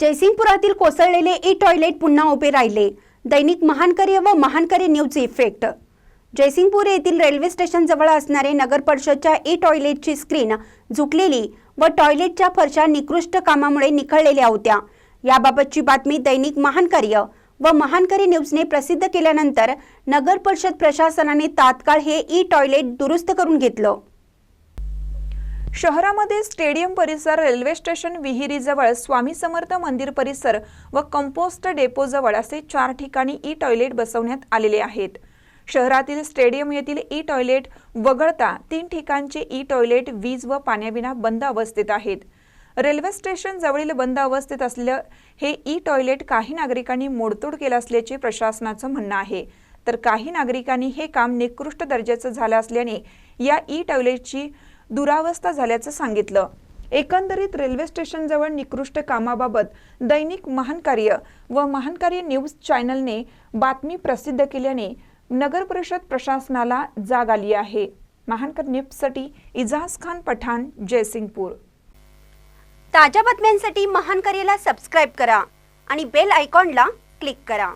जयसिंगपुरातील कोसळलेले E toilet पुन्हा उभे राहिले. दैनिक महानकर्य व महानकर्य न्यूज इफेक्ट. जयसिंगपूर येथील रेल्वे स्टेशनजवळ असणारे नगर परिषदच्या ई टॉयलेटची स्क्रीन झुकलेली व टॉयलेटच्या फरशा निकृष्ट कामामुळे निखळलेल्या होत्या. याबाबतची बातमी दैनिक महानकर्य व महानकरी न्यूजने प्रसिद्ध केल्यानंतर नगर परिषद प्रशासनाने तात्काळ हे ई टॉयलेट दुरुस्त करून घेतलं. शहरामध्ये स्टेडियम परिसर रेल्वे स्टेशन विहिरीजवळ स्वामी समर्थ मंदिर परिसर व कंपोस्ट डेपोजवळ असे चार ठिकाणी ई टॉयलेट बसवण्यात आलेले आहेत. शहरातील स्टेडियम येथील ई टॉयलेट वगळता तीन ठिकाणचे ई टॉयलेट वीज व पाण्याविना बंद अवस्थेत आहेत. रेल्वे स्टेशन जवळील बंद अवस्थेत असलेलं हे ई टॉयलेट काही नागरिकांनी मोडतोड केलं असल्याचे प्रशासनाचं म्हणणं आहे. तर काही नागरिकांनी हे काम निकृष्ट दर्जाचं झालं असल्याने या ई टॉयलेटची दुरावस्था झाल्याचं सांगितलं. एकंदरीत रेल्वे स्टेशनजवळ निकृष्ट कामाबाबत दैनिक महानकार्य व महानकार्य न्यूज चॅनलने बातमी प्रसिद्ध केल्याने नगर परिषद प्रशासनाला जाग आली आहे. महानकर न्यूजसाठी इजाज खान पठाण जयसिंगपूर. ताज्या बातम्यांसाठी महानकार्याला सबस्क्राईब करा आणि बेल आयकॉनला क्लिक करा.